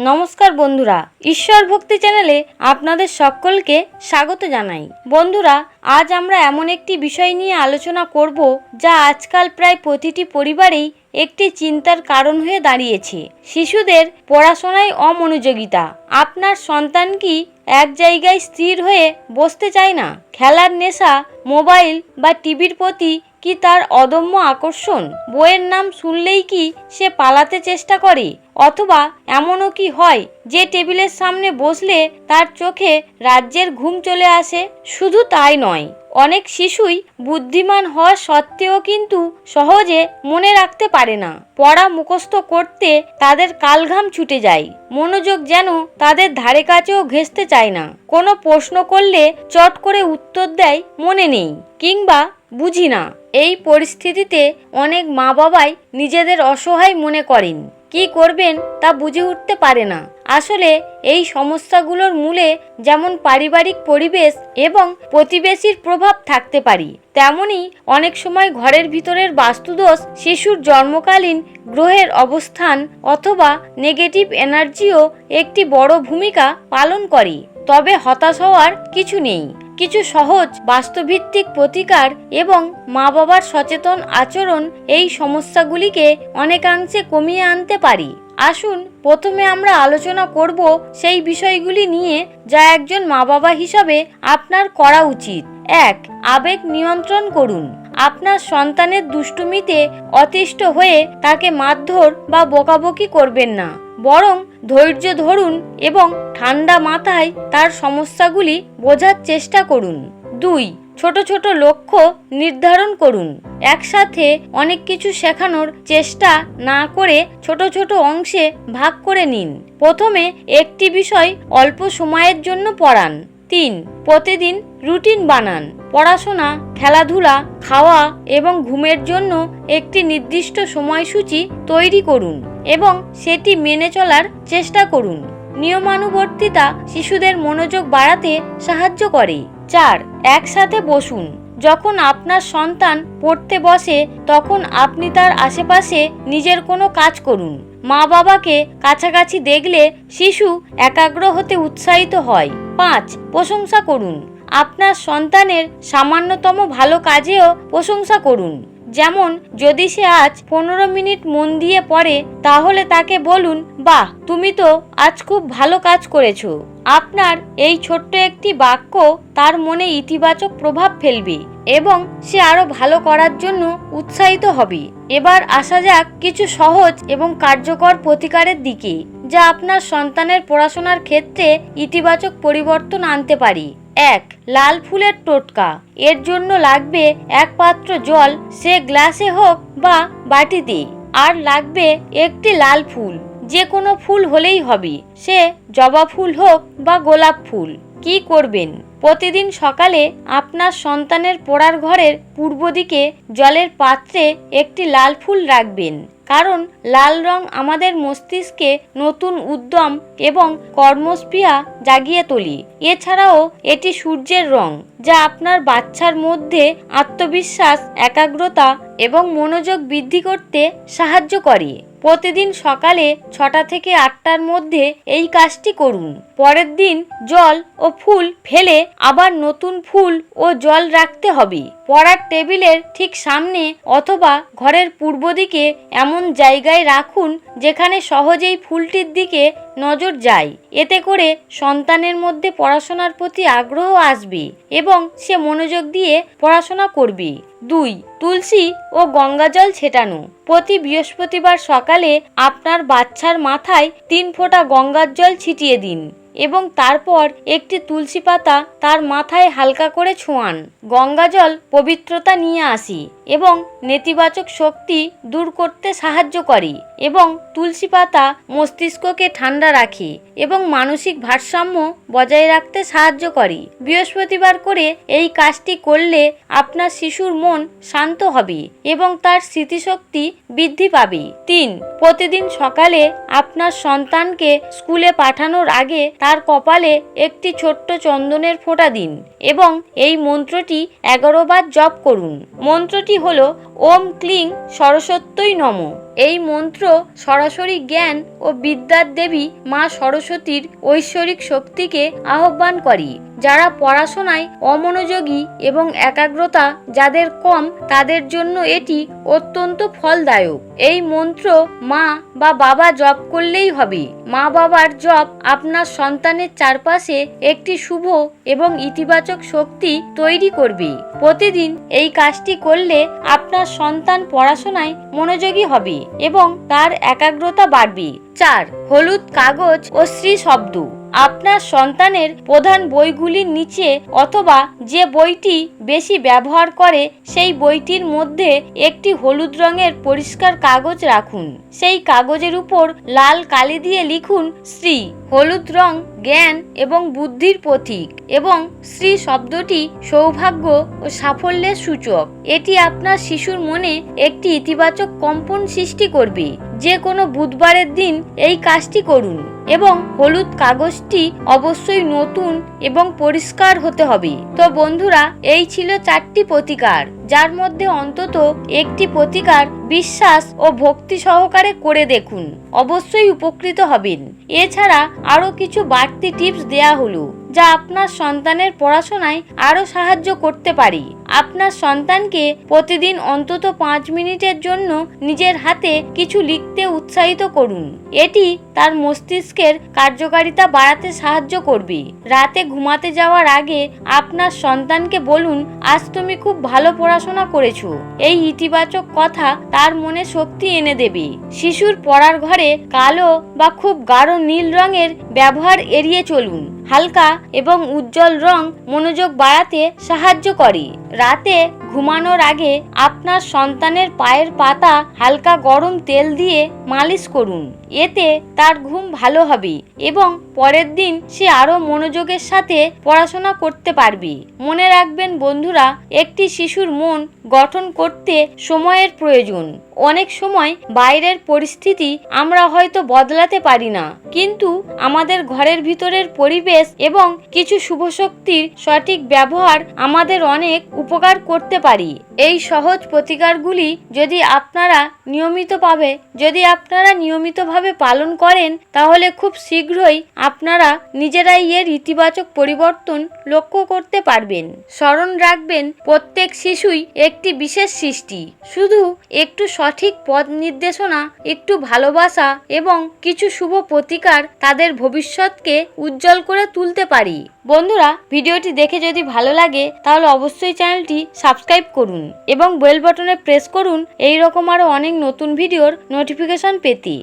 নমস্কার বন্ধুরা, ঈশ্বর ভক্তি চ্যানেলে আপনাদের সকলকে স্বাগত জানাই। বন্ধুরা, আজ আমরা এমন একটি বিষয় নিয়ে আলোচনা করব যা আজকাল প্রায় প্রতিটি পরিবারেই একটি চিন্তার কারণ হয়ে দাঁড়িয়েছে। শিশুদের পড়াশোনায় অমনোযোগিতা। আপনার সন্তান কি এক জায়গায় স্থির হয়ে বসতে চায় না? খেলার নেশা, মোবাইল বা টিভির প্রতি কি তার অদম্য আকর্ষণ? বইয়ের নাম শুনলেই কি সে পালাতে চেষ্টা করে? অথবা এমনও কি হয় যে টেবিলের সামনে বসলে তার চোখে রাজ্যের ঘুম চলে আসে? শুধু তাই নয়। অনেক শিশুই বুদ্ধিমান হওয়া সত্ত্বেও কিন্তু সহজে মনে রাখতে পারে না। পড়া মুখস্থ করতে তাদের কালঘাম ছুটে যায়। মনোযোগ যেন তাদের ধারে কাছেও ঘেঁষতে চায় না। কোনো প্রশ্ন করলে চট করে উত্তর দেয় মনে নেই কিংবা বুঝি না। এই পরিস্থিতিতে অনেক মা বাবাই নিজেদের অসহায় মনে করেন। কি করবেন তা বুঝে উঠতে পারে না। আসলে এই সমস্যাগুলোর মূলে যেমন পারিবারিক পরিবেশ এবং প্রতিবেশীর প্রভাব থাকতে পারি, তেমনি অনেক সময় ঘরের ভিতরের বাস্তুদোষ, শিশুর জন্মকালীন গ্রহের অবস্থান অথবা নেগেটিভ এনার্জিও একটি বড় ভূমিকা পালন করে। তবে হতাশ হওয়ার কিছু নেই। কিছু সহজ, বাস্তবভিত্তিক প্রতিকার এবং মা বাবার সচেতন আচরণ এই সমস্যাগুলিকে অনেকাংশে কমিয়ে আনতে পারি। আসুন, প্রথমে আমরা আলোচনা করব সেই বিষয়গুলি নিয়ে যা একজন মা বাবা হিসাবে আপনার করা উচিত। এক, আবেগ নিয়ন্ত্রণ করুন। আপনার সন্তানের দুষ্টুমিতে অতিষ্ঠ হয়ে তাকে মারধর বা বকাবকি করবেন না। বরং ধৈর্য ধরুন এবং ঠান্ডা মাথায় তার সমস্যাগুলি বোঝার চেষ্টা করুন। দুই, ছোট ছোট লক্ষ্য নির্ধারণ করুন। একসাথে অনেক কিছু শেখানোর চেষ্টা না করে ছোট ছোট অংশে ভাগ করে নিন। প্রথমে একটি বিষয় অল্প সময়ের জন্য পড়ান। তিন, প্রতিদিন রুটিন বানান। পড়াশোনা, খেলাধুলা, খাওয়া এবং ঘুমের জন্য একটি নির্দিষ্ট সময়সূচি তৈরি করুন এবং সেটি মেনে চলার চেষ্টা করুন। নিয়মানুবর্তিতা শিশুদের মনোযোগ বাড়াতে সাহায্য করে। চার, একসাথে বসুন। যখন আপনার সন্তান পড়তে বসে, তখন আপনি তার আশেপাশে নিজের কোনো কাজ করুন। মা বাবাকে কাছাকাছি দেখলে শিশু একাগ্র হতে উৎসাহিত হয়। পাঁচ, প্রশংসা করুন। আপনার সন্তানের সামান্যতম ভালো কাজেও প্রশংসা করুন। যেমন, যদি সে আজ পনেরো মিনিট মন দিয়ে পড়ে, তাহলে তাকে বলুন, বাহ, তুমি তো আজ খুব ভালো কাজ করেছ। আপনার এই ছোট্ট একটি বাক্য তার মনে ইতিবাচক প্রভাব ফেলবে এবং সে আরও ভালো করার জন্য উৎসাহিত হবে। এবার আসা যাক কিছু সহজ এবং কার্যকর প্রতিকারের দিকে। যা আপনার সন্তানের পড়াশোনার ক্ষেত্রে ইতিবাচক পরিবর্তন আনতে পারি। এক, লাল ফুলের টোটকা। এর জন্য লাগবে এক পাত্র জল, সে গ্লাসে হোক বা বাটিতে। আর লাগবে একটি লাল ফুল। যে কোনো ফুল হলেই হবে। সে জবা ফুল হোক বা গোলাপ ফুল। কি করবেন? প্রতিদিন সকালে আপনার সন্তানের পড়ার ঘরের পূর্ব দিকে জলের পাত্রে একটি লাল ফুল রাখবেন। কারণ লাল রং আমাদের মস্তিষ্কে নতুন উদ্যম এবং কর্মস্পৃহা জাগিয়ে তোলে। এছাড়াও এটি সূর্যের রং, যা আপনার বাচ্চার মধ্যে আত্মবিশ্বাস, একাগ্রতা এবং মনোযোগ বৃদ্ধি করতে সাহায্য করে। প্রতিদিন সকালে ছটা থেকে আটটার মধ্যে এই কাজটি করুন। পরের দিন জল ও ফুল ফেলে আবার নতুন ফুল ও জল রাখতে হবে। পড়ার টেবিলের ঠিক সামনে অথবা ঘরের পূর্ব দিকে এমন জায়গায় রাখুন যেখানে সহজেই ফুলটির দিকে নজর যায়। এতে করে সন্তানের মধ্যে পড়াশোনার প্রতি আগ্রহ আসবে এবং সে মনোযোগ দিয়ে পড়াশোনা করবে। দুই, তুলসী ও গঙ্গাজল ছেটানো। প্রতি বৃহস্পতিবার সকালে আপনার বাচ্চার মাথায় তিন ফোঁটা গঙ্গার জল ছিটিয়ে দিন এবং তারপর একটি তুলসী পাতা তার মাথায় হালকা করে ছোঁয়ান। গঙ্গাজল পবিত্রতা নিয়ে আসি এবং নেতিবাচক শক্তি দূর করতে সাহায্য করে এবং তুলসী পাতা মস্তিষ্ককে ঠান্ডা রাখে এবং মানসিক ভারসাম্য বজায় রাখতে সাহায্য করে। বৃহস্পতিবার করে এই কাজটি করলে আপনার শিশুর মন শান্ত হবে এবং তার স্মৃতিশক্তি বৃদ্ধি পাবে। তিন, প্রতিদিন সকালে আপনার সন্তানকে স্কুলে পাঠানোর আগে তার কপালে একটি ছোট্ট চন্দনের ফোঁটা দিন এবং এই মন্ত্রটি এগারো বার জপ করুন। মন্ত্রটি হল ওম ক্লিং সরস্বত্যই নম। এই মন্ত্র সরাসরি জ্ঞান ও বিদ্যার দেবী মা সরস্বতীর ঐশ্বরিক শক্তিকে আহ্বান করে, যারা পড়াশোনায় অমনোযোগী এবং একাগ্রতা যাদের কম, তাদের জন্য এটি অত্যন্ত ফলদায়ক। এই মন্ত্র মা বা বাবা জপ করলেই হবে। মা বাবার জপ আপনার সন্তানের চারপাশে একটি শুভ এবং ইতিবাচক শক্তি তৈরি করবে। প্রতিদিন এই কাজটি করলে আপনার সন্তান পড়াশোনায় মনোযোগী হবে। এবং তার একাগ্রতা বাড়বে। চার হলুদ কাগজ ও শ্রী শব্দ। আপনার সন্তানের প্রধান বইগুলির নিচে অথবা যে বইটি বেশি ব্যবহার করে, সেই বইটির মধ্যে একটি হলুদ রঙের পরিষ্কার কাগজ রাখুন। সেই কাগজের উপর লাল কালি দিয়ে লিখুন শ্রী, হলুদ রং, জ্ঞান এবং বুদ্ধির প্রতীক এবং শ্রী শব্দটি সৌভাগ্য ও সাফল্যের সূচক। এটি আপনার শিশুর মনে একটি ইতিবাচক কম্পন সৃষ্টি করবে। যে কোনো বুধবারের দিন এই কাজটি করুন। এবং হলুদ কাগজটি অবশ্যই নতুন এবং পরিষ্কার হতে হবে। তো বন্ধুরা, এই ছিল চারটি প্রতিকার, যার মধ্যে অন্তত একটি প্রতিকার বিশ্বাস ও ভক্তি সহকারে করে দেখুন। অবশ্যই উপকৃত হবেন। এছাড়া আরও কিছু বাড়তি টিপস দেয়া হলো, যা আপনার সন্তানের পড়াশোনায় আরও সাহায্য করতে পারে। আপনার সন্তানকে প্রতিদিন অন্তত পাঁচ মিনিটের জন্য নিজের হাতে কিছু লিখতে উৎসাহিত করুন। এটি তার মস্তিষ্কের কার্যকারিতা বাড়াতে সাহায্য করবে। রাতে ঘুমাতে যাওয়ার আগে আপনার সন্তানকে বলুন, আজ তুমি খুব ভালো পড়াশোনা করেছ। এই ইতিবাচক কথা তার মনে শক্তি এনে দেবে। শিশুর পড়ার ঘরে কালো বা খুব গাঢ় নীল রঙের ব্যবহার এড়িয়ে চলুন। হালকা এবং উজ্জ্বল রং মনোযোগ বাড়াতে সাহায্য করে। রাতে ঘুমানোর আগে আপনার সন্তানের পায়ের পাতা হালকা গরম তেল দিয়ে মালিশ করুন। এতে তার ঘুম ভালো হবে এবং পরের দিন সে আরও মনোযোগের সাথে পড়াশোনা করতে পারবে। মনে রাখবেন বন্ধুরা, একটি শিশুর মন গঠন করতে সময়ের প্রয়োজন। অনেক সময় বাইরের পরিস্থিতি আমরা হয়তো বদলাতে পারি না, কিন্তু আমাদের ঘরের ভিতরের পরিবেশ এবং কিছু শুভ শক্তির সঠিক ব্যবহার আমাদের অনেক উপকার করতে পারি। এই সহজ প্রতিকারগুলি যদি আপনারা নিয়মিতভাবে, যদি আপনারা নিয়মিতভাবে পালন করেন, তাহলে খুব শীঘ্রই আপনারা নিজেরাই এর ইতিবাচক পরিবর্তন লক্ষ্য করতে পারবেন। স্মরণ রাখবেন, প্রত্যেক শিশুই একটি বিশেষ সৃষ্টি। শুধু একটু সঠিক পথ নির্দেশনা, একটু ভালোবাসা এবং কিছু শুভ প্রতিকার তাদের ভবিষ্যৎকে উজ্জ্বল করে তুলতে পারি। বন্ধুরা, ভিডিওটি দেখে যদি ভালো লাগে, তাহলে অবশ্যই চ্যানেলটি সাবস্ক্রাইব করুন এবং বেল বাটনে প্রেস করুন। এই রকম আরও অনেক নতুন ভিডিওর নোটিফিকেশন পেতে।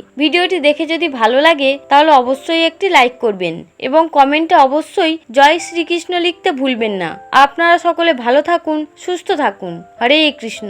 ভিডিওটি দেখে যদি ভালো লাগে, তাহলে অবশ্যই একটি লাইক করবেন এবং কমেন্টে অবশ্যই জয় শ্রীকৃষ্ণ লিখতে ভুলবেন না। আপনারা সকলে ভালো থাকুন, সুস্থ থাকুন। হরে কৃষ্ণ।